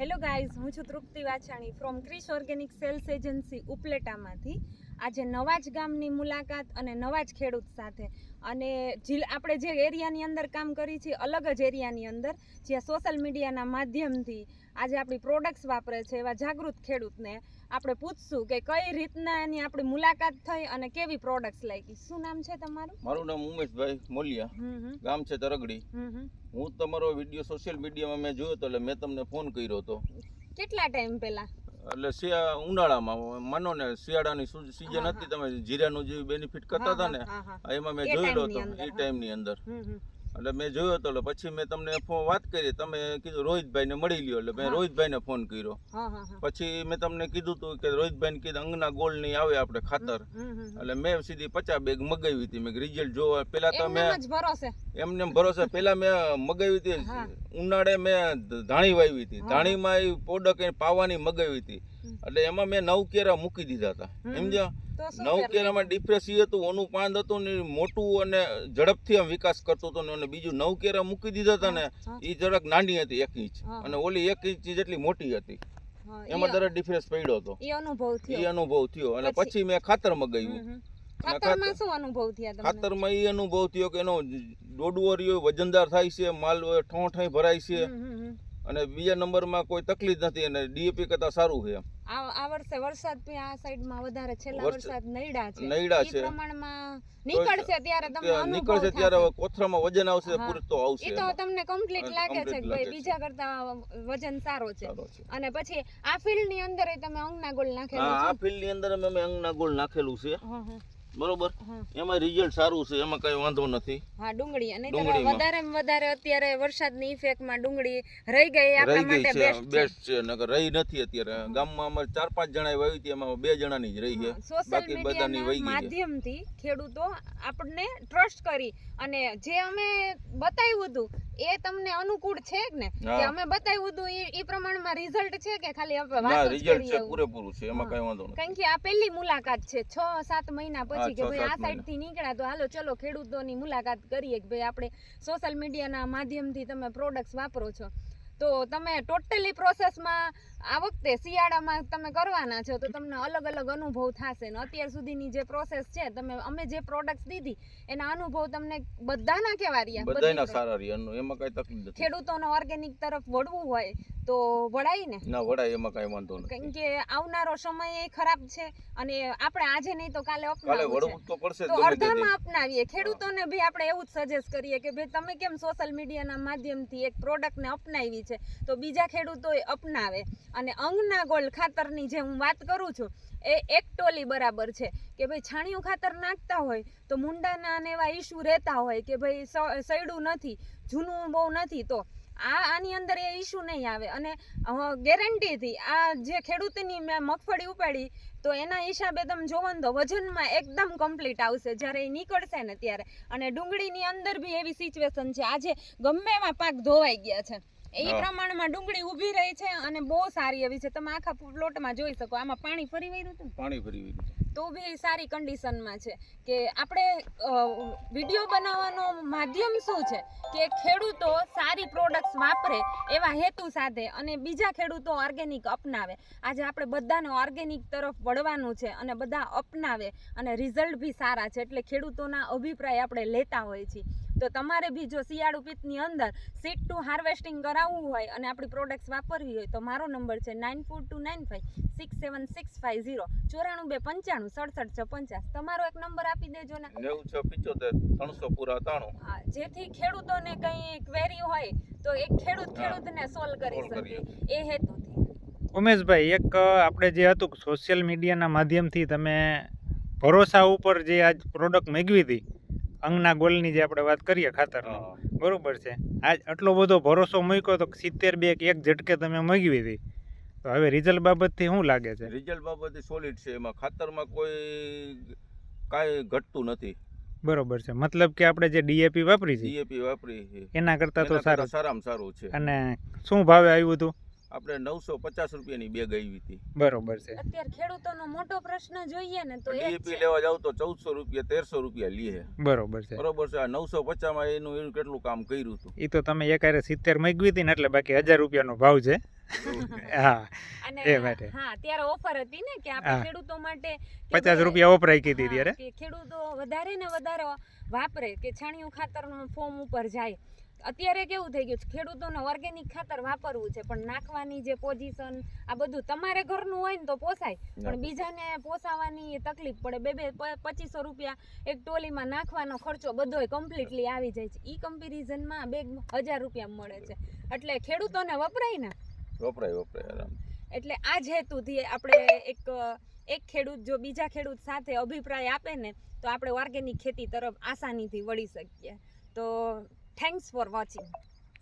Hello guys હું છું Trupti Vachhani from Krish organic sales agency ઉપલેટામાંથી. આજે નવાજ ગામની મુલાકાત અને નવાજ ખેડૂત સાથે. અને જિલ આપણે જે એરિયાની અંદર કામ કરી છીએ અલગ જ એરિયાની અંદર જ્યાં સોશિયલ મીડિયાના માધ્યમથી આજે આપણી પ્રોડક્ટ્સ વાપરે છે એવા જાગૃત ખેડૂતને આપણે પૂછશું કે કઈ રીતના એની આપણી મુલાકાત થઈ અને કેવી પ્રોડક્ટ્સ લાગી. શું નામ છે તમારું? મારું નામ ઉમેશભાઈ મોલિયા. ગામ છે તરગડી. હું તમારો વીડિયો સોશિયલ મીડિયામાં મેં જોયો હતો એટલે મેં તમને ફોન કર્યો હતો કેટલા ટાઈમ પહેલા? એટલે ઉનાળામાં માનો ને શિયાળાની સિઝન હતી તમે જીરાનું જે બેનિફિટ કરતા હતા ને એમાં મેં જોયેલો હતો એ ટાઈમની અંદર. એટલે મેં જોયો હતો એટલે પછી મેં તમને ફોન વાત કરી. તમે કીધું રોહિતભાઈને મળી લ્યો. એટલે મેં રોહિતભાઈ રોહિતભાઈને ફોન કર્યો. પછી મેં તમને કીધું હતું કે રોહિતભાઈને કીધું અંગના ગોળની આવે આપણે ખાતર. એટલે મેં સીધી પચાસ બેગ મગાવી હતી. મેં રિઝલ્ટ જોવા પેલા તો મેં એમને ભરોસે. પેલા મેં મગાવી હતી. ઉનાળે મેં ધાણી વાવી હતી. ધાણીમાં એ પ્રોડક્ટ પાવાની મગાવી હતી. એટલે એમાં મેં નવ કેરા મૂકી દીધા હતા. સમજ્યા? નવ કેરામાં ડિફરન્સ એ હતું ઓનું પાંદ હતું ને મોટું અને ઝડપથી આમ વિકાસ કરતો હતો ને અને બીજું નવ કેરા મૂકી દીધા હતા ને એ જરાક નાની હતી એક ઇંચ. અને ઓલી એક ઇંચ જેટલી મોટી હતી. એમાં દરેક ડિફરન્સ પડ્યો હતો. એ અનુભવ એ અનુભવ થયો. અને પછી? મેં ખાતરમાં મગાવ્યું ખાતરમાં ખાતર- શું અનુભવ થયા તમને? ખાતરમાં એ અનુભવ થયો કે એનો દોડવો રહ્યો વજનદાર થાય છે માલ ઠોં ઠાઈ ભરાય છે. અને બીજા નંબરમાં કોઈ તકલીફ નથી અને ડીએપી કરતા સારું છે એમ. આ વર્ષે વરસાદ પણ આ સાઈડમાં વધારે છેલ્લા વરસાદ નઈડા છે. નઈડા છે. પ્રમાણમાં નીકળશે ત્યારે તમને નીકળશે ત્યારે કોથરામાં વજન આવશે પૂરતો આવશે એ તો તમને કમ્પ્લીટ લાગે છે કે ભાઈ બીજા કરતા વજન સારો છે. અને પછી આ ફિલ્ડની અંદર તમે અંગના ગોળ નાખેલું હા આ છે ફિલ્ડની અંદર અમે અમે અંગના ગોળ નાખેલું છે. હા, હા, બરોબર? એમાં રિઝલ્ટ સારું છે એમાં કઈ વાંધો નથી. હા ડુંગળી. અને વધારે વધારે અત્યારે વરસાદની ઇફેક્ટમાં ડુંગળી રહી ગઈ આપણા માટે બેસ્ટ છે. બેસ્ટ છે નકર રહી નથી અત્યારે. ગામમાં અમારે ચાર પાંચ જણા વાવી હતી એમાં બે જણાની જ રહી છે. બાકી બધાની વહી ગઈ માધ્યમથી ખેડૂતો આપણને ટ્રસ્ટ કરી અને જે અમે બતાવ્યું હતું એ તમને અનુકૂળ છે કે ને? કે અમે બતાવ્યું હતું એ પ્રમાણમાં રિઝલ્ટ છે કે ખાલી આપણે ના રિઝલ્ટ છે પૂરેપૂરું છે એમાં કઈ વાંધો નથી. કારણ કે આ પહેલી મુલાકાત છે છ સાત મહિના પછી કે ભાઈ આ સાઈડથી નીકળ્યા તો હાલો ચલો ખેડૂતોની મુલાકાત કરીએ કે ભાઈ આપણે સોશિયલ મીડિયાના માધ્યમથી તમે પ્રોડક્ટ્સ વાપરો છો. તો તમે ટોટલી પ્રોસેસમાં આ વખતે શિયાળામાં તમે કરવાના છો તો તમને અલગ અલગ અનુભવ થશે. ને અત્યાર સુધીની જે પ્રોસેસ છે તમે અમે જે પ્રોડક્ટ દીધી એના અનુભવ તમને બધાના કેવા રહ્યા? બધાના સારા રહ્યા. એમાં કઈ તકલીફ નથી. ખેડૂતોનો ઓર્ગેનિક તરફ વળવું હોય તો વળાય ને? ના વળાય એમાં કઈ વાંધો નથી. કેમ કે આવનારો સમય એ ખરાબ છે અને આપણે આજે નહીં તો કાલે અપનાવવું તો પડશે તો અડધામાં અપનાવીએ. ખેડૂતોને ભી આપણે એવું જ સજેસ્ટ કરીએ કે ભાઈ તમે કેમ સોશિયલ મીડિયાના માધ્યમથી એક પ્રોડક્ટને અપનાવી છે તો બીજા ખેડૂતોએ અપનાવે. અને અંગના ગોળ ખાતરની જે હું વાત કરું છું, એ એક ટોલી બરાબર છે કે ભાઈ છાણિયું ખાતર નાખતા હોય તો મુંડાના અને એવા ઇસ્યુ રહેતા હોય કે ભાઈ સૈડું નથી, જૂનું બહુ નથી, તો આ આની અંદર એ ઇસ્યુ નહીં આવે. અને ગેરંટીથી આ જે ખેડૂતની મેં મગફળી ઉપાડી, તો એના હિસાબે તમે જોવો ને તો વજનમાં એકદમ કમ્પ્લીટ આવશે. જ્યારે એ નીકળશે ને ત્યારે. અને ડુંગળીની અંદર બી એવી સિચ્યુએશન છે. આજે ગમે એમાં પાક ધોવાઈ ગયા છે. એ પ્રમાણમાં ડુંગળી ઊભી રહી છે અને બહુ સારી એવી છે. તમે આખા પ્લોટમાં જોઈ શકો આમાં પાણી ફરી વળ્યું હતું પાણી ફરી વળ્યું. તો બી સારી કન્ડિશનમાં છે કે આપણે વીડિયો બનાવવાનો માધ્યમ શું છે? કે ખેડૂતો સારી પ્રોડક્ટ્સ વાપરે એવા હેતુ સાથે અને બીજા ખેડૂતો ઓર્ગેનિક અપનાવે. આજે આપણે બધાને ઓર્ગેનિક તરફ વળવાનું છે અને બધા અપનાવે અને રિઝલ્ટ બી સારા છે. એટલે ખેડૂતોના અભિપ્રાય આપણે લેતા હોઈએ છીએ. તો તમારે બી જો શિયાળુ પિત્તની અંદર સીટ ટુ હાર્વેસ્ટિંગ કરાવવું હોય અને આપણી પ્રોડક્ટ્સ વાપરવી હોય તો મારો નંબર છે nine four two nine five six seven six five zero ચોરાણું બે પંચાણું સડસઠ છ પંચાસ. તમારો એક નંબર આપી દેજો ને. નેવું છ પિચોતેર ત્રણસો પૂરા ત્રાણું. જેથી ખેડૂતોને કંઈ ક્વેરી હોય તો એક ખેડૂત ખેડૂતને સોલ્વ કરી શકે. એ હેતુથી. ઉમેશભાઈ એક આપણે જે હતું સોશિયલ મીડિયાના માધ્યમથી તમે ભરોસા ઉપર જે આજ પ્રોડક્ટ મેળવી હતી અંગના ગોલની જે આપણે વાત કરીએ ખાતરની બરાબર છે. આજ આટલો બધો ભરોસો મૂક્યો તો સિત્તેર બે એક ઝટકે તમે મગવી હતી તો હવે રિઝલ્ટ બાબતથી શું લાગે છે? રિઝલ્ટ બાબતે સોલિડ છે. એમાં ખાતરમાં કોઈ કાંઈ ઘટતું નથી. બરોબર છે. મતલબ કે આપણે જે ડીએપી વાપરી છે ડીએપી વાપરી એના કરતાં તો સારું. સારામાં સારું છે. અને શું ભાવે આવ્યું હતું? આપણે નવસો પચાસ રૂપિયાની બેગ આવી હતી. બરોબર છે. અત્યારે ખેડૂતોનો મોટો પ્રશ્ન જોઈએ ને તો ડીએપી લેવા જાવ તો ચૌદસો રૂપિયા તેરસો રૂપિયા લીએ બરોબર છે. બરોબર છે આ નવસો પચાસમાં એનું એનું કેટલું કામ કર્યું હતું? એ તો તમે એકારે સિત્તેર મગવી હતી ને એટલે બાકી હજાર રૂપિયાનો ભાવ છે. હા. એ માટે. હા ત્યારે ઓફર હતી ને કે આપણે ખેડૂતો માટે પચાસ રૂપિયા વપરાઈ કીધી ત્યારે ખેડૂતો વધારે ને વધારે વાપરે કે છાણિયું ખાતરનું ફોર્મ ઉપર જાય. અત્યારે કેવું થઈ ગયું છે ખેડૂતોને ઓર્ગેનિક ખાતર વાપરવું છે પણ નાખવાની જે પોઝિશન આ બધું તમારે ઘરનું હોય ને તો પોસાય. પણ બીજાને પોસાવાની તકલીફ પડે. બે બે પ- પચીસો રૂપિયા એક ટોલીમાં નાખવાનો ખર્ચો બધોય કમ્પ્લીટલી આવી જાય છે. ઈ કમ્પેરિઝનમાં બે હજાર રૂપિયા મળે છે. એટલે ખેડૂતોને વપરાય ને. વપરાય વપરાય આરામ એટલે આ જ હેતુથી આપણે એક એક ખેડૂત જો બીજા ખેડૂત સાથે અભિપ્રાય આપે ને, તો આપણે ઓર્ગેનિક ખેતી તરફ આસાનીથી વળી શકીએ. તો થેન્ક્સ ફોર વોચિંગ